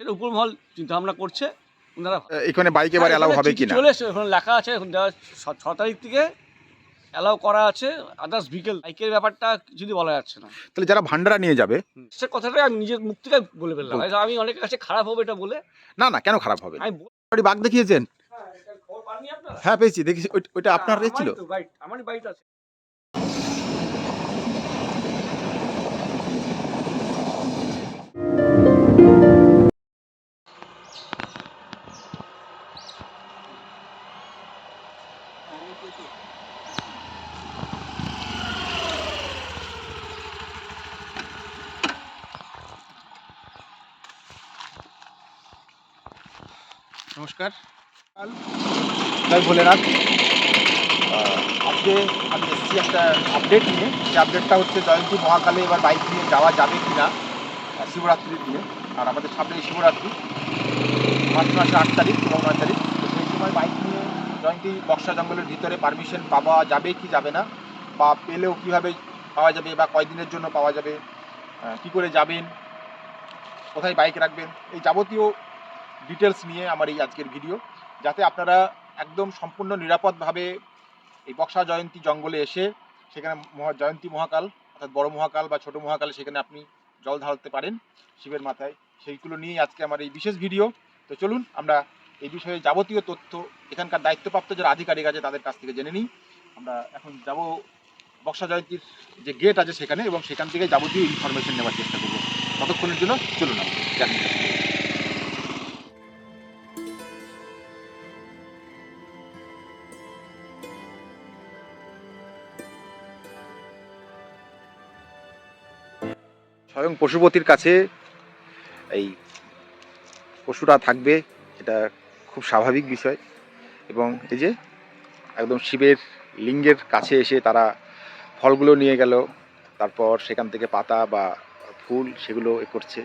সেটা উপরমহল চিন্তা ভাবনা করছে ওনারা এখানে বাইক এবার অ্যালাউ হবে কিনা? চলে এসছে ওখানে লেখা আছে এখন ছ- তারিখ থেকে অ্যালাউ করা আছে আদার্স ভিকেল বাইকের ব্যাপারটা যদি বলা যাচ্ছে না। তাহলে যারা ভান্ডারা নিয়ে যাবে সে কথাটা আমি নিজের মুখ থেকে বলে ফেললাম আমি অনেকের কাছে খারাপ হবে এটা বলে। না না কেন খারাপ হবে? আমি বাঘ দেখিয়েছেন? হ্যাঁ? হ্যাঁ পেয়েছি দেখি ওই- ওইটা আপনার ছিল? তো বাইক, আমারই বাইক আছে। নমস্কার। জয় ভোলেনাথ আহ, আজকে আমি এসেছি একটা আপডেট নিয়ে। যে আপডেটটা হচ্ছে জয়ন্তী মহাকালে এবার বাইক নিয়ে যাওয়া যাবে কি না শিবরাত্রির দিনে আর আমাদের সামনে শিবরাত্রি মার্চ মাসের আট তারিখ এবং নয় তারিখ। তো সেই সময় বাইক নিয়ে জয়ন্তী বক্সা জঙ্গলের ভিতরে পারমিশন পাওয়া যাবে কি যাবে না বা পেলেও কীভাবে পাওয়া যাবে বা কয়দিনের জন্য পাওয়া যাবে কি করে যাবেন কোথায় বাইক রাখবেন এই যাবতীয় ডিটেলস নিয়ে আমার এই আজকের ভিডিও যাতে আপনারা একদম সম্পূর্ণ নিরাপদভাবে এই বক্সা জয়ন্তী জঙ্গলে এসে সেখানে মহা, জয়ন্তী মহাকাল, অর্থাৎ বড় মহাকাল বা ছোট মহাকাল সেখানে আপনি জল ঢালতে পারেন শিবের মাথায়। সেইগুলো নিয়েই আজকে আমার এই বিশেষ ভিডিও তো চলুন, আমরা এই বিষয়ে যাবতীয় তথ্য, এখানকার দায়িত্বপ্রাপ্ত যারা আধিকারিক আছে তাদের কাছ থেকে জেনে নিই। আমরা এখন যাব বক্সা জয়ন্তীর যে গেট আছে সেখানে এবং সেখান থেকে যাবতীয় ইনফরমেশন নেওয়ার চেষ্টা করব। ততক্ষণের জন্য চলুন আমরা জানি স্বয়ং পশুপতির কাছে এই পশুরা থাকবে, এটা খুব স্বাভাবিক বিষয়। এবং এই যে একদম শিবের লিঙ্গের কাছে এসে তারা ফলগুলো নিয়ে গেল, তারপর সেখান থেকে পাতা বা ফুল সেগুলো এ করছে।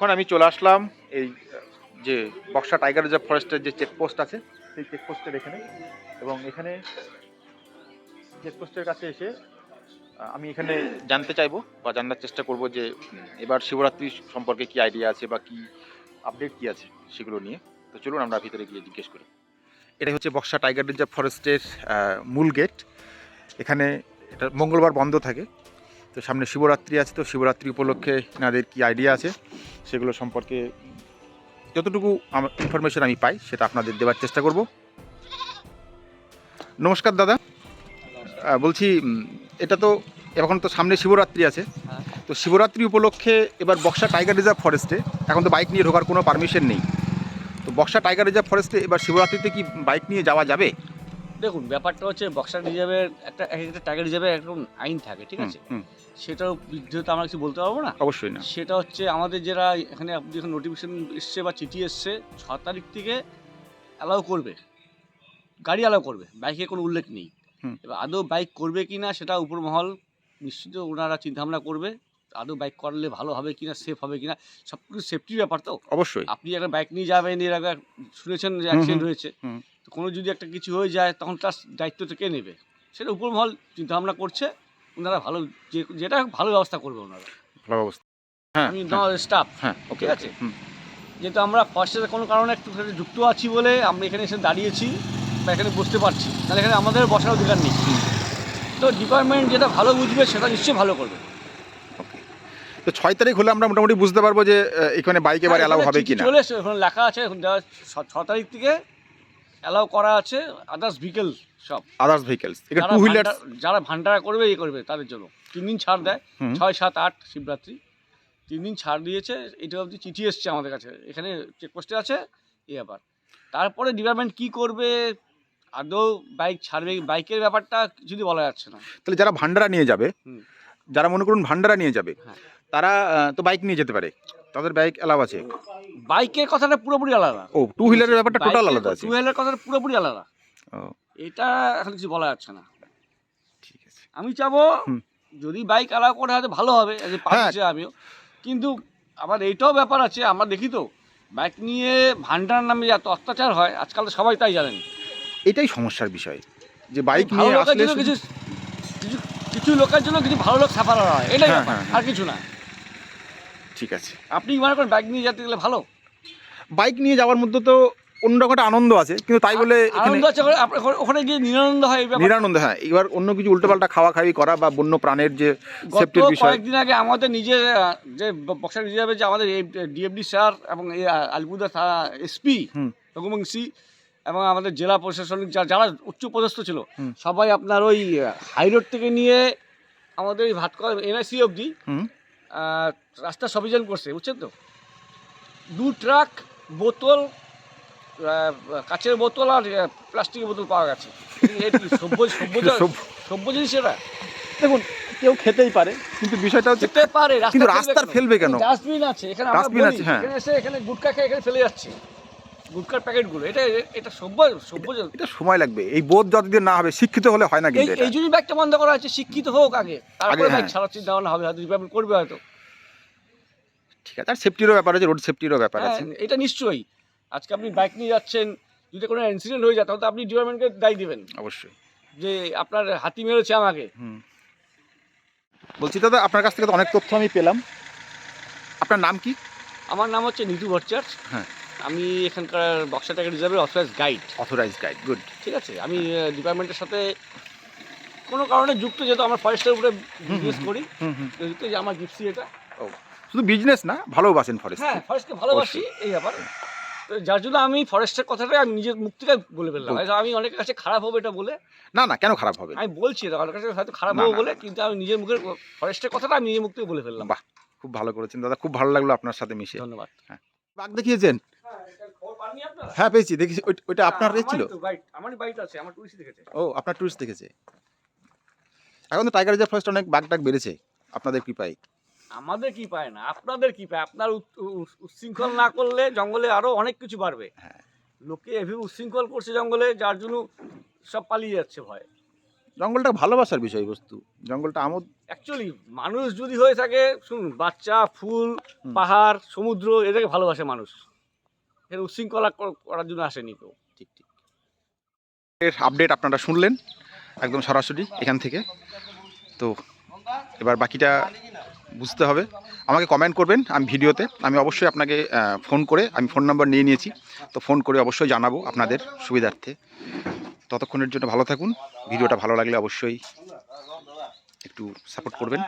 এখন আমি চলে আসলাম এই, যে বক্সা টাইগার রিজার্ভ ফরেস্টের যে চেকপোস্ট আছে, সেই চেকপোস্টের এখানে। এবং এখানে চেকপোস্টের কাছে এসে আমি এখানে জানতে চাইব বা জানার চেষ্টা করব যে, এবার শিবরাত্রি সম্পর্কে কি আইডিয়া আছে বা কি আপডেট কি আছে সেগুলো নিয়ে। তো চলুন আমরা ভিতরে গিয়ে জিজ্ঞেস করি। এটাই হচ্ছে বক্সা টাইগার রিজার্ভ ফরেস্টের মূল গেট এখানে এটা মঙ্গলবার বন্ধ থাকে। তো সামনে শিবরাত্রি আছে, তো শিবরাত্রি উপলক্ষে এনাদের কি আইডিয়া আছে? সেগুলো সম্পর্কে যতটুকু আমার ইনফরমেশন আমি পাই সেটা আপনাদের দেওয়ার চেষ্টা করব। নমস্কার দাদা। বলছি এটা তো এখন তো সামনে শিবরাত্রি আছে। হ্যাঁ। তো শিবরাত্রি উপলক্ষে এবার বক্সা টাইগার রিজার্ভ ফরেস্টে এখন তো বাইক নিয়ে ঢোকার কোনো পারমিশন নেই। তো বক্সা টাইগার রিজার্ভ ফরেস্টে এবার শিবরাত্রিতে কি বাইক নিয়ে যাওয়া যাবে? দেখুন ব্যাপারটা হচ্ছে বক্সার রিজার্ভের একটা এক একটা টাইগার রিজার্ভের একরকম আইন থাকে ঠিক আছে? সেটাও বিরুদ্ধে তো আমরা কিছু বলতে পারব না অবশ্যই না। সেটা হচ্ছে আমাদের যারা এখানে যখন নোটিফিকেশন এসছে বা চিঠি এসছে ছ তারিখ থেকে অ্যালাউ করবে। গাড়ি অ্যালাউ করবে বাইকে কোনো উল্লেখ নেই। এবার আদৌ বাইক করবে কি না সেটা উপর মহল নিশ্চিত ওনারা চিন্তাভাবনা করবে। আদৌ বাইক করলে ভালো হবে কিনা সেফ হবে কিনা সব কিছু সেফটির ব্যাপার তো। অবশ্যই। আপনি একটা বাইক নিয়ে যাবেন এর আগে শুনেছেন যে অ্যাক্সিডেন্ট হয়েছে। তো কোনো যদি একটা কিছু হয়ে যায় তখন তার দায়িত্বটা কে নেবে? সেটা উপর মহল চিন্তাভাবনা করছে ওনারা ভালো যে যেটা ভালো ব্যবস্থা করবে ওনারা। ভালো ব্যবস্থা। হ্যাঁ আমি হ্যাঁ, স্টাফ হ্যাঁ ওকে ঠিক আছে? যেহেতু আমরা ফার্স্টে কোনো কারণে একটু যুক্ত আছি বলে আমরা এখানে এসে দাঁড়িয়েছি বা এখানে বসতে পারছি তাহলে এখানে আমাদের বসার অধিকার নেই। তো ডিপার্টমেন্ট যেটা ভালো বুঝবে সেটা নিশ্চয়ই ভালো করবে। তো ছয় তারিখ হলে আমরা মোটামুটি বুঝতে পারব যে এখানে বাইক এবার অ্যালাউ হবে কি না চলে এসছে লেখা আছে এখন ছ- তারিখ থেকে অ্যালাউ করা আছে আদার্স ভিকেল সব আদার্স ভেহিকেলস এখানে যারা টু হুইলার যারা ভান্ডারা করবে ইয়ে করবে তাদের জন্য। তিন দিন ছাড় দেয় ছয় সাত আট শিবরাত্রি। তিন দিন ছাড় দিয়েছে এটা অবধি চিঠি এসছে আমাদের কাছে। এখানে চেকপোস্টে আছে এই ব্যাপার। তারপরে ডিপার্টমেন্ট কি করবে আদৌ বাইক ছাড়বে বাইকের ব্যাপারটা যদি বলা যাচ্ছে না। তাহলে যারা ভান্ডারা নিয়ে যাবে যারা মনে করুন ভান্ডারা নিয়ে যাবে হ্যাঁ। তারা তো বাইক নিয়ে যেতে পারে। তাদের বাইক অ্যালাউ আছে। বাইকের কথাটা পুরোপুরি আলাদা। ও টু হুইলারের ব্যাপারটা টোটাল আলাদা আছে। টু হুইলারের কথাটা পুরোপুরি আলাদা। এটা এখন কিছু বলা যাচ্ছে না। ঠিক আছে। আমি চাবো যদি বাইক অ্যালাউ করে হয়তো ভালো হবে হ্যাঁ। পাচ্ছি আমিও। কিন্তু আবার এইটাও ব্যাপার আছে আমরা দেখি তো বাইক নিয়ে ভান্ডার নামে যে এত অত্যাচার হয় আজকাল তো সবাই তাই জানেন। এটাই সমস্যার বিষয় যে বাইক নিয়ে আসলে কিছু কিছু কিছু লোকের জন্য কিছু ভালো লোক সাফার হয় এটাই হ্যাঁ, ব্যাপার, হ্যাঁ, আর কিছু না। ঠিক আছে। আপনি মনে করেন বাইক নিয়ে যেতে গেলে ভালো? বাইক নিয়ে যাওয়ার মধ্যে তো অন্যরকম একটা আনন্দ আছে কিন্তু তাই বলে আনন্দ আছে ওখানে- গিয়ে নিরানন্দ হয় নিরানন্দ হ্যাঁ। এবার অন্য কিছু উল্টোপাল্টা খাওয়া খাওয়ি করা বা বন্য প্রাণের যে সেফটির বিষয় কয়েকদিন আগে আমাদের নিজের যে বক্সার রিজার্ভে যে আমাদের ডিএফডি স্যার এবং এই আলিপুরদার এসপি। রঘুবংশী এবং আমাদের জেলা প্রশাসনিক যারা উচ্চ পদস্থ ছিল সবাই আপনার ওই হাই রোড থেকে নিয়ে আমাদের এই ভাতকলা এনআইসি অবধি রাস্তা সবিজন করছে বুঝছেন তো? দু ট্রাক বোতল কাচের বোতল আর প্লাস্টিকের বোতল পাওয়া গেছে। সভ্য সভ্য সভ্য- সভ্য জিনিস এটা দেখুন কেউ খেতেই পারে কিন্তু বিষয়টা হচ্ছে যেতে পারে কিন্তু রাস্তার ফেলবে কেন? ডাস্টবিন আছে এখানে আমরা বলি, আছে, হ্যাঁ। এখানে এসে এখানে গুটকা খেয়ে এখানে ফেলে যাচ্ছে। গুটকার প্যাকেটগুলো এটা এটা সভ্য সভ্য এটা সময় লাগবে। এই বোধ যতদিন না হবে শিক্ষিত হলে হয় না কিন্তু এই জন্যই ব্যাগটা বন্ধ করা হচ্ছে শিক্ষিত হোক আগে। তারপরে ব্যাগ। ছাড়ার চিন্তা ভাবনা হবে হয়তো রিপাবলিক করবে হয়তো। ঠিক আছে আর সেফটিরও ব্যাপার আছে রোড সেফটিরও ব্যাপার হ্যাঁ, আছে। এটা নিশ্চয়ই। আজকে আপনি বাইক নিয়ে যাচ্ছেন যদি কোনো ইনসিডেন্ট হয়ে যায় তাহলে তো আপনি ডিপার্টমেন্টকে দায়ী দেবেন। অবশ্যই। যে আপনার হাতি মেরেছে আমাকে। বলছি দাদা আপনার কাছ থেকে তো অনেক তথ্য আমি পেলাম। আপনার নাম কি? আমার নাম হচ্ছে নিতু ভট্টাচার্য। হ্যাঁ। আমি এখানকার বক্সা টাকার রিজার্ভের authorise guide authorise guide good ঠিক আছে? আমি ডিপার্টমেন্টের সাথে কোনো কারণে যুক্ত যেহেতু আমার ফরেস্টের উপরে বিজনেস করি হুম যে আমার জিপসি এটা। শুধু বিজনেস না ভালোবাসেন ফরেস্ট হ্যাঁ ফরেস্টকে ভালোবাসি এই ব্যাপার। তো যার জন্য আমি ফরেস্টের কথাটা আমি নিজের মুখ থেকে বলে ফেললাম। হয়তো আমি অনেকের কাছে খারাপ হবে এটা বলে। না না কেন খারাপ হবে? আমি বলছি এটা অনেকের কাছে হয়তো খারাপ হবে বলে কিন্তু আমি নিজের মুখের ফরেস্টের কথাটা আমি নিজের মুখ থেকে বলে ফেললাম। বাহ খুব ভালো করেছেন দাদা খুব ভালো লাগল আপনার সাথে মিশে। ধন্যবাদ। হ্যাঁ। বাঘ দেখিয়েছেন? হ্যাঁ পেয়েছি। দেখেছি। ওই- ওইটা আপনার এ ছিল? আমারই বাইট আছে আমার টুরিস্ট দেখেছে। ও আপনার টুরিস্ট দেখেছে? এখন তো টাইগার রিজার্ভ ফরেস্ট অনেক বাঘ টাক বেড়েছে। আপনাদের কৃপায় আমাদের কি পায় না? আপনাদের কি পায়? আপনার উচ্ছৃঙ্খল না করলে জঙ্গলে আরও অনেক কিছু বাড়বে। হ্যাঁ। লোকে এভাবে উচ্ছৃঙ্খল করছে জঙ্গলে যার জন্য সব পালিয়ে যাচ্ছে ভয়। জঙ্গলটা ভালোবাসার বিষয়বস্তু। জঙ্গলটা আমোদ অ্যাকচুয়ালি মানুষ যদি হয়ে থাকে শুনুন বাচ্চা ফুল পাহাড় সমুদ্র এটাকে ভালোবাসে মানুষ। এর উশৃঙ্খলা করার জন্য আসেনি কেউ। ঠিক ঠিক। এর আপডেট আপনারা শুনলেন, একদম সরাসরি এখান থেকে। তো এবার বাকিটা বুঝতে হবে। আমাকে কমেন্ট করবেন আমি ভিডিওতে। আমি অবশ্যই আপনাকে ফোন করে, আমি ফোন নাম্বার নিয়ে নিয়েছি। তো ফোন করে অবশ্যই জানাব আপনাদের সুবিধার্থে। ততক্ষণের জন্য ভালো থাকুন। ভিডিওটা ভালো লাগলে অবশ্যই একটু সাপোর্ট করবেন।